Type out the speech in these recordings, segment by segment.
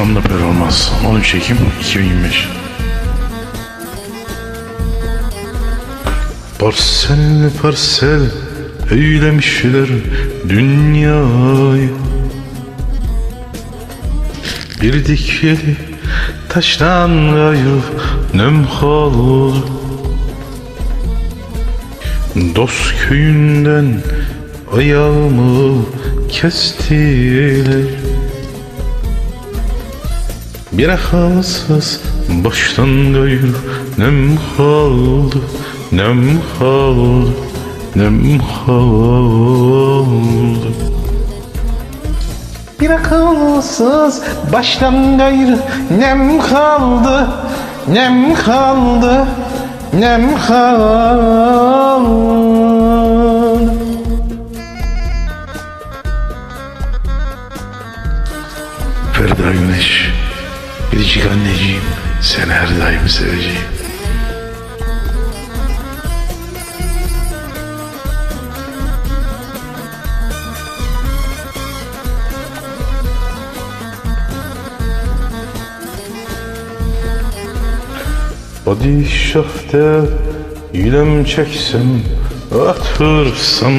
Canlı performans 13 Ekim 2025 Parsel parsel eylemişler dünyayı. Bir dikili taştan gayı nem kaldı Dost köyünden ayağımı kestiler Bir halasız baştan gayrı nem kaldı Nem kaldı Nem kaldı. Bir akılsız baştan gayrı nem kaldı, nem kaldı, nem kaldı. Ferda Güneş Biricik anneciğim Seni her daim seveceğim. Padişah'ta ilem çeksem atırsam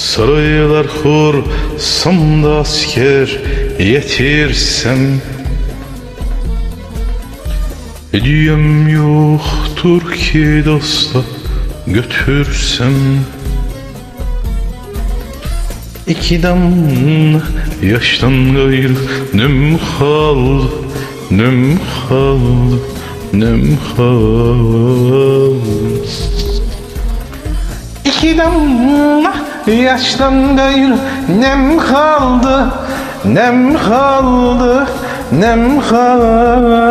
Saraylar kursam da asker yetirsem. Hediyem yoktur ki dosta götürsem. İki damla yaştan gayrı nem kaldı Nem kaldı Nem kaldı İki damla yaştan gayrı nem kaldı, nem kaldı, nem kaldı.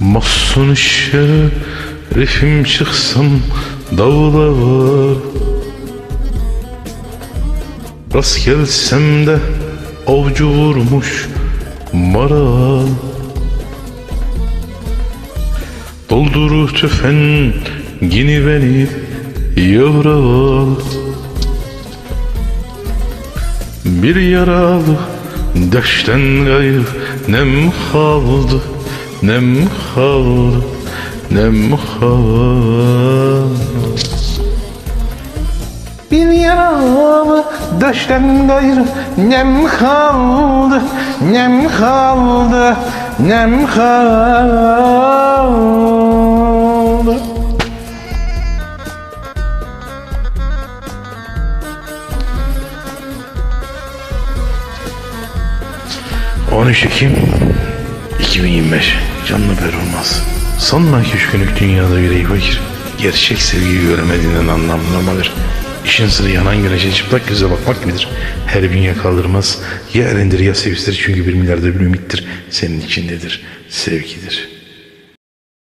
Mahsun şerifim çıksam dağlar Rast gelsem de avcı vurmuş maral. Dolduru tüfengini beni yavral Bir yaralı deşten gayrı nem kaldı Nem kaldı Nem kaldı Bir yaralı döşten gayrı nem kaldı, nem kaldı, nem kaldı. 13 Ekim 2025 Canlı performans Sanma ki üç günlük dünyada yüreği fakir. Gerçek sevgiyi göremediğinden anlamlamadır İşin sırrı yanan güneşe çıplak göze bakmak midir? Her bünye kaldırmaz Ya erendir ya sevistir çünkü bir milyarda bir ümittir. Senin içindedir. Sevgidir